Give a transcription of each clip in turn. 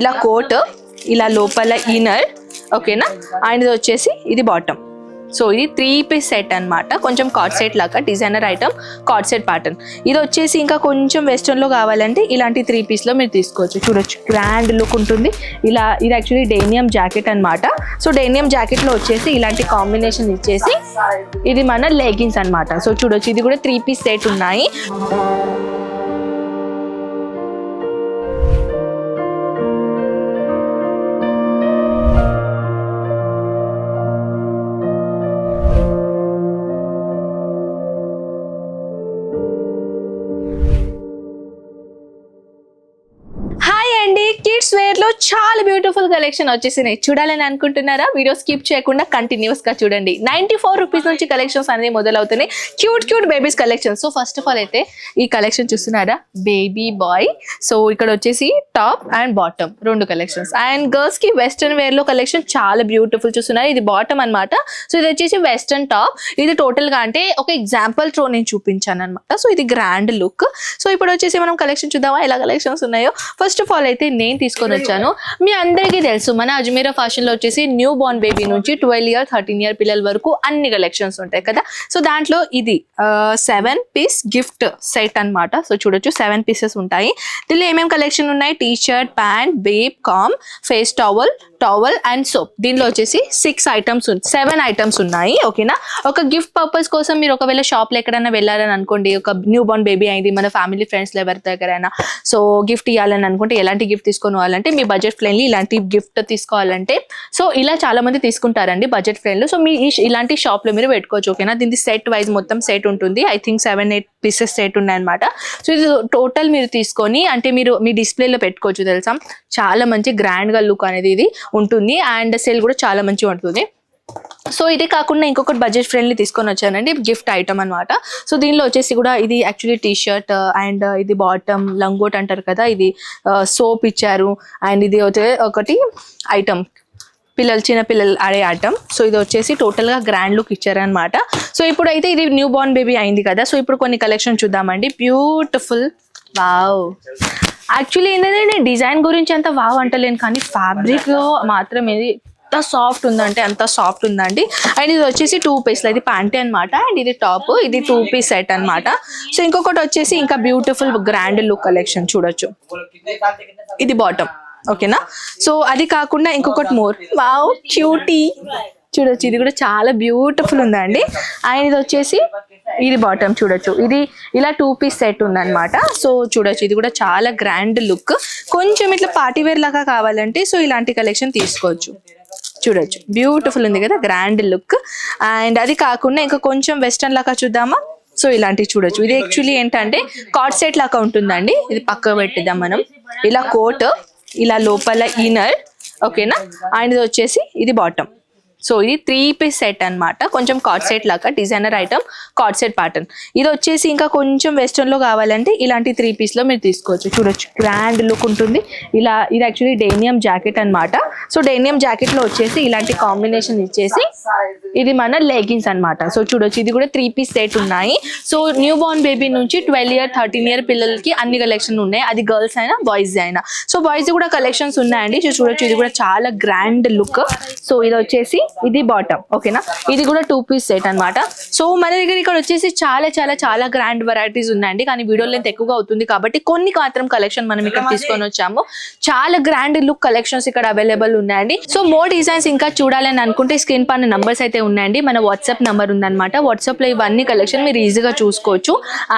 ఇలా కోట్ ఇలా లోపల ఇన్నర్ ఓకేనా? అండ్ ఇది వచ్చేసి ఇది బాటమ్ సో ఇది త్రీ పీస్ సెట్ అన్నమాట. కొంచెం కార్డ్ సెట్ లాగా designer item card set pattern ఇది వచ్చేసి ఇంకా కొంచెం వెస్ట్రన్లో కావాలంటే ఇలాంటి త్రీ పీస్లో మీరు తీసుకోవచ్చు. చూడొచ్చు. గ్రాండ్ లుక్ ఉంటుంది. ఇలా ఇది యాక్చువల్లీ డేనియం జాకెట్ అన్నమాట. సో డేనియం జాకెట్లో వచ్చేసి ఇలాంటి కాంబినేషన్ ఇచ్చేసి ఇది మన లెగిన్స్ అన్నమాట. సో చూడొచ్చు. ఇది కూడా త్రీ పీస్ సెట్ ఉన్నాయి. లో చాలా బ్యూటిఫుల్ కలెక్షన్ వచ్చేసినాయి. చూడాలని అనుకుంటున్నారా? వీడియో స్కిప్ చేయకుండా కంటిన్యూస్గా చూడండి. నైన్టీ ఫోర్ రూపీస్ నుంచి కలెక్షన్స్ అనేది మొదలవుతున్నాయి. Cute cute babies collection so first of all అయితే ఈ కలెక్షన్ చూస్తున్నారా? బేబీ బాయ్ సో ఇక్కడ వచ్చేసి టాప్ అండ్ బాటమ్ రెండు కలెక్షన్స్ అండ్ గర్ల్స్కి వెస్ట్రన్ వేర్లో కలెక్షన్ చాలా బ్యూటిఫుల్ చూస్తున్నారు. ఇది బాటమ్ అన్నమాట. సో ఇది వచ్చేసి వెస్ట్రన్ టాప్ ఇది టోటల్గా అంటే ఒక ఎగ్జాంపుల్ త్రో నేను చూపించాను అనమాట సో ఇది గ్రాండ్ లుక్ సో ఇప్పుడు వచ్చేసి మనం కలెక్షన్ చూద్దామా? ఎలా కలెక్షన్స్ ఉన్నాయో? ఫస్ట్ ఆఫ్ ఆల్ అయితే నేను తీసుకొని వచ్చాను. మీ అందరికీ తెలుసు మన అజ్మీరా ఫ్యాషన్లో వచ్చేసి న్యూ బోర్న్ బేబీ నుంచి ట్వెల్వ్ ఇయర్ థర్టీన్ ఇయర్ పిల్లల వరకు అన్ని కలెక్షన్స్ ఉంటాయి కదా. సో దాంట్లో ఇది సెవెన్ పీస్ గిఫ్ట్ సెట్ అన్నమాట. సో చూడొచ్చు సెవెన్ పీసెస్ ఉంటాయి. దీనిలో ఏమేమి కలెక్షన్ ఉన్నాయి? T shirt pant babe comb face towel towel and soap దీనిలో వచ్చేసి సిక్స్ ఐటమ్స్ సెవెన్ ఐటమ్స్ ఉన్నాయి ఓకేనా ఒక గిఫ్ట్ పర్పస్ కోసం మీరు ఒకవేళ షాప్లో ఎక్కడైనా వెళ్ళారని అనుకోండి ఒక న్యూ బోర్న్ బేబీ అయింది మన ఫ్యామిలీ ఫ్రెండ్స్ ఎవరి దగ్గరైనా సో గిఫ్ట్ ఇవ్వాలని అనుకుంటే ఎలాంటి గిఫ్ట్ తీసుకొని వాళ్ళంటే మీ బడ్జెట్ ఫ్రెండ్లీ ఇలాంటి గిఫ్ట్ తీసుకోవాలంటే సో ఇలా చాలా మంది తీసుకుంటారండి బడ్జెట్ ఫ్రెండ్లు సో మీ ఇలాంటి షాప్లో మీరు పెట్టుకోవచ్చు ఓకేనా దీనికి సెట్ వైజ్ మొత్తం సెట్ ఉంటుంది I think seven eight pieces set ఉన్నాయన్నమాట. సో ఇది టోటల్ మీరు తీసుకొని అంటే మీరు మీ డిస్ప్లేలో పెట్టుకోవచ్చు తెలుసా? చాలా మంచి గ్రాండ్గా లుక్ అనేది ఇది. ఉంటుంది అండ్ సేల్ కూడా చాలా మంచిగా ఉంటుంది. సో ఇది కాకుండా ఇంకొకటి బడ్జెట్ ఫ్రెండ్లీ తీసుకొని వచ్చానండి గిఫ్ట్ ఐటమ్ అన్నమాట. సో దీనిలో వచ్చేసి కూడా ఇది యాక్చువల్లీ టీ షర్ట్ అండ్ ఇది బాటమ్ లంగోట్ అంటారు కదా ఇది uh, సోప్ ఇచ్చారు. అండ్ ఇది వచ్చే ఒకటి ఐటమ్ పిల్లలు చిన్న పిల్లలు ఆడే ఐటమ్ సో ఇది వచ్చేసి టోటల్గా గ్రాండ్ లుక్ ఇచ్చారనమాట సో ఇప్పుడు అయితే ఇది న్యూ బోర్న్ బేబీ అయింది కదా. సో ఇప్పుడు కొన్ని కలెక్షన్ చూద్దామండి. బ్యూటిఫుల్ వావ్ యాక్చువల్లీ ఏంటంటే నేను డిజైన్ గురించి అంత వావ్ అంటలేను కానీ ఫ్యాబ్రిక్ మాత్రం ఇది ఎంత సాఫ్ట్ ఉందంటే అంత సాఫ్ట్ ఉందండి. అండ్ ఇది వచ్చేసి టూ పీస్లో ఇది ప్యాంటీ అన్నమాట అండ్ ఇది టాప్ ఇది టూ పీస్ సెట్ అనమాట సో ఇంకొకటి వచ్చేసి ఇంకా బ్యూటిఫుల్ గ్రాండ్ లుక్ కలెక్షన్ చూడొచ్చు. ఇది బాటమ్ ఓకేనా సో అది కాకుండా ఇంకొకటి మోర్ వావ్ క్యూటీ చూడొచ్చు ఇది కూడా చాలా బ్యూటిఫుల్ ఉందండి. అండ్ ఇది వచ్చేసి ఇది బాటమ్ చూడొచ్చు. ఇది ఇలా టూ పీస్ సెట్ ఉందన్నమాట. సో చూడొచ్చు. ఇది కూడా చాలా గ్రాండ్ లుక్ కొంచెం ఇట్లా పార్టీ వేర్ లాగా కావాలంటే సో ఇలాంటి కలెక్షన్ తీసుకోవచ్చు. చూడొచ్చు. బ్యూటిఫుల్ ఉంది కదా గ్రాండ్ లుక్ అండ్ అది కాకుండా ఇంకా కొంచెం వెస్టర్న్ లాగా చూద్దామా? సో ఇలాంటివి చూడొచ్చు. ఇది యాక్చువల్లీ ఏంటంటే కార్డ్ సెట్ లాగా ఉంటుందండి. ఇది పక్కకు పెట్టిద్దాం మనం. ఇలా కోట్ ఇలా లోపల ఇన్నర్ ఓకేనా అండ్ ఇది వచ్చేసి ఇది బాటమ్ సో ఇది త్రీ పీస్ సెట్ అన్నమాట. కొంచెం కార్డ్ సెట్ లాగా designer item card set pattern ఇది వచ్చేసి ఇంకా కొంచెం వెస్ట్రన్లో కావాలంటే ఇలాంటి త్రీ పీస్లో మీరు తీసుకోవచ్చు. చూడొచ్చు. గ్రాండ్ లుక్ ఉంటుంది. ఇలా ఇది యాక్చువల్లీ డేనియం జాకెట్ అన్నమాట. సో డేనియం జాకెట్లో వచ్చేసి ఇలాంటి కాంబినేషన్ ఇచ్చేసి ఇది మన లెగిన్స్ అనమాట సో చూడొచ్చు. ఇది కూడా త్రీ పీస్ సెట్ ఉన్నాయి. సో న్యూ బోర్న్ బేబీ నుంచి ట్వెల్వ్ ఇయర్ థర్టీన్ ఇయర్ పిల్లలకి అన్ని కలెక్షన్ ఉన్నాయి. అది గర్ల్స్ అయినా బాయ్స్ అయినా. సో బాయ్స్ కూడా కలెక్షన్స్ ఉన్నాయండి. సో చూడొచ్చు. ఇది కూడా చాలా గ్రాండ్ లుక్ సో ఇది వచ్చేసి ఇది బాటమ్ ఓకేనా ఇది కూడా టూ పీస్ సెట్ అన్నమాట. సో మన దగ్గర ఇక్కడ వచ్చేసి చాలా చాలా చాలా గ్రాండ్ వెరైటీస్ ఉన్నాయండి. కానీ వీడియో లెంత్ ఎక్కువగా అవుతుంది కాబట్టి కొన్ని మాత్రం కలెక్షన్ మనం ఇక్కడ తీసుకొని వచ్చాము. చాలా గ్రాండ్ లుక్ కలెక్షన్స్ ఇక్కడ అవైలబుల్ ఉన్నాయండి. సో మోర్ డిజైన్స్ ఇంకా చూడాలని అనుకుంటే స్క్రీన్ పైన నంబర్స్ అయితే ఉన్నాయండి. మన వాట్సాప్ నంబర్ ఉందన్నమాట. వాట్సాప్లో ఇవన్నీ కలెక్షన్ మీరు ఈజీగా చూసుకోవచ్చు.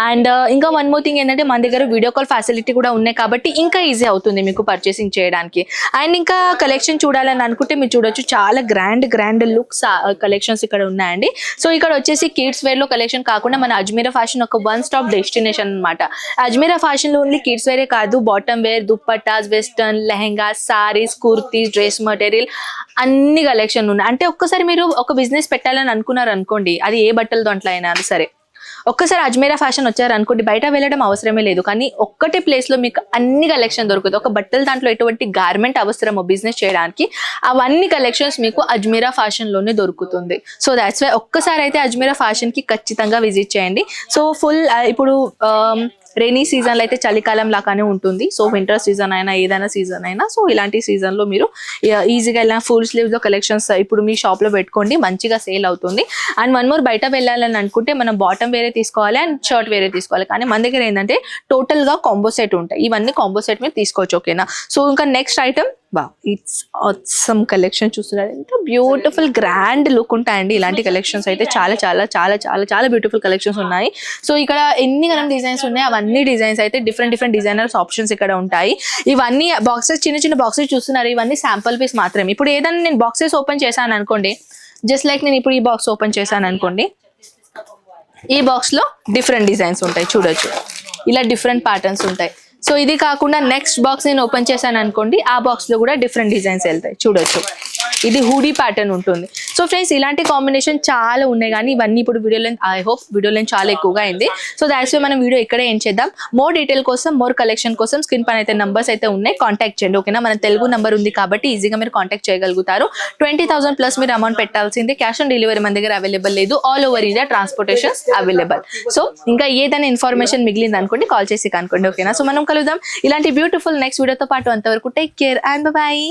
అండ్ ఇంకా వన్ మోర్ థింగ్ ఏంటంటే మన దగ్గర వీడియో కాల్ ఫెసిలిటీ కూడా ఉన్నాయి కాబట్టి ఇంకా ఈజీ అవుతుంది మీకు పర్చేసింగ్ చేయడానికి. అండ్ ఇంకా కలెక్షన్ చూడాలని అనుకుంటే మీరు చూడొచ్చు. చాలా గ్రాండ్ గ్రాండ్ లుక్స్ కలెక్షన్స్ ఇక్కడ ఉన్నాయండి. సో ఇక్కడ వచ్చేసి కిడ్స్ వేర్లో కలెక్షన్ కాకుండా మన అజ్మీరా ఫ్యాషన్ ఒక వన్ స్టాప్ డెస్టినేషన్ అన్నమాట. అజ్మీరా ఫ్యాషన్లో ఓన్లీ కిడ్స్ వేరే కాదు bottom wear dupattas western lehenga saris kurtis dress material అన్ని కలెక్షన్ ఉన్నాయి. అంటే ఒక్కసారి మీరు ఒక బిజినెస్ పెట్టాలని అనుకున్నారు అనుకోండి అది ఏ బట్టల దాంట్లో అయినా సరే. ఒక్కసారి అజ్మీరా ఫ్యాషన్ వచ్చారు అనుకోండి బయట వెళ్ళడం అవసరమే లేదు. కానీ ఒక్కటే ప్లేస్లో మీకు అన్ని కలెక్షన్ దొరుకుతుంది ఒక బట్టల దాంట్లో ఎటువంటి గార్మెంట్ అవసరమో బిజినెస్ చేయడానికి అవన్నీ కలెక్షన్స్ మీకు అజ్మీరా ఫ్యాషన్లోనే దొరుకుతుంది. సో దాట్స్ వై ఒక్కసారి అయితే అజ్మీరా ఫ్యాషన్కి ఖచ్చితంగా విజిట్ చేయండి. సో ఫుల్ ఇప్పుడు రెయినీ సీజన్లో అయితే చలికాలం లాగానే ఉంటుంది. సో వింటర్ సీజన్ అయినా ఏదైనా సీజన్ అయినా సో ఇలాంటి సీజన్లో మీరు ఈజీగా ఇలా ఫుల్ స్లీవ్స్లో కలెక్షన్స్ ఇప్పుడు మీ షాప్లో పెట్టుకోండి మంచిగా సేల్ అవుతుంది. అండ్ వన్ మోర్ బయట వెళ్ళాలని అనుకుంటే మనం బాటమ్ వేరే తీసుకోవాలి అండ్ షర్ట్ వేరే తీసుకోవాలి. కానీ మన దగ్గర ఏంటంటే టోటల్గా కాంబో సెట్ ఉంటాయి. ఇవన్నీ కాంబో సెట్ మీరు తీసుకోవచ్చు ఓకేనా సో ఇంకా నెక్స్ట్ ఐటమ్ బా ఇట్స్ సమ్ కలెక్షన్ చూస్తున్నారు. ఎంత బ్యూటిఫుల్ గ్రాండ్ లుక్ ఉంటాయండి ఇలాంటి కలెక్షన్స్ అయితే. చాలా చాలా చాలా చాలా చాలా బ్యూటిఫుల్ కలెక్షన్స్ ఉన్నాయి. సో ఇక్కడ ఎన్ని గణం డిజైన్స్ ఉన్నాయి అవన్నీ డిజైన్స్ అయితే డిఫరెంట్ డిఫరెంట్ డిజైనర్స్ ఆప్షన్స్ ఇక్కడ ఉంటాయి. ఇవన్నీ బాక్సెస్ చిన్న చిన్న బాక్సెస్ చూస్తున్నారు. ఇవన్నీ శాంపుల్ పీస్ మాత్రమే. ఇప్పుడు ఏదైనా నేను బాక్సెస్ ఓపెన్ చేశాను అనుకోండి జస్ట్ లైక్ నేను ఇప్పుడు ఈ బాక్స్ ఓపెన్ చేశాను అనుకోండి ఈ బాక్స్లో డిఫరెంట్ డిజైన్స్ ఉంటాయి. చూడొచ్చు. ఇలా డిఫరెంట్ ప్యాటర్న్స్ ఉంటాయి. సో ఇది కాకుండా నెక్స్ట్ బాక్స్ నేను ఓపెన్ చేశాను అనుకోండి ఆ బాక్స్లో కూడా డిఫరెంట్ డిజైన్స్ వెళ్తాయి. చూడొచ్చు. ఇది హూడీ ప్యాటర్న్ ఉంటుంది. సో ఫ్రెండ్స్ ఇలాంటి కాంబినేషన్ చాలా ఉన్నాయి. కానీ ఇవన్నీ ఇప్పుడు వీడియో ఐ హోప్ వీడియో చాలా ఎక్కువగా అయింది. సో దాట్స్ వై మనం వీడియో ఇక్కడే ఏం చేద్దాం. మోర్ డీటెయిల్ కోసం మోర్ కలెక్షన్ కోసం స్క్రీన్ పైన అయితే నంబర్స్ అయితే ఉన్నాయి. కాంటాక్ట్ చేయండి ఓకేనా మన తెలుగు నంబర్ ఉంది కాబట్టి ఈజీగా మీరు కాంటాక్ట్ చేయగలుగుతారు. ట్వంటీ థౌసండ్ ప్లస్ మీరు అమౌంట్ పెట్టాల్సిందే. క్యాష్ ఆన్ డెలివరీ మన దగ్గర అవైలబుల్ లేదు. All over India transportation available so ఇంకా ఏదైనా ఇన్ఫర్మేషన్ మిగిలింది అనుకోండి కాల్ చేసి కనుకోండి ఓకేనా సో మనం కలుద్దాం. ఇలాంటి బ్యూటిఫుల్ నెక్స్ట్ వీడియోతో పాటు అంతవరకు టేక్ కేర్ అండ్ బాయ్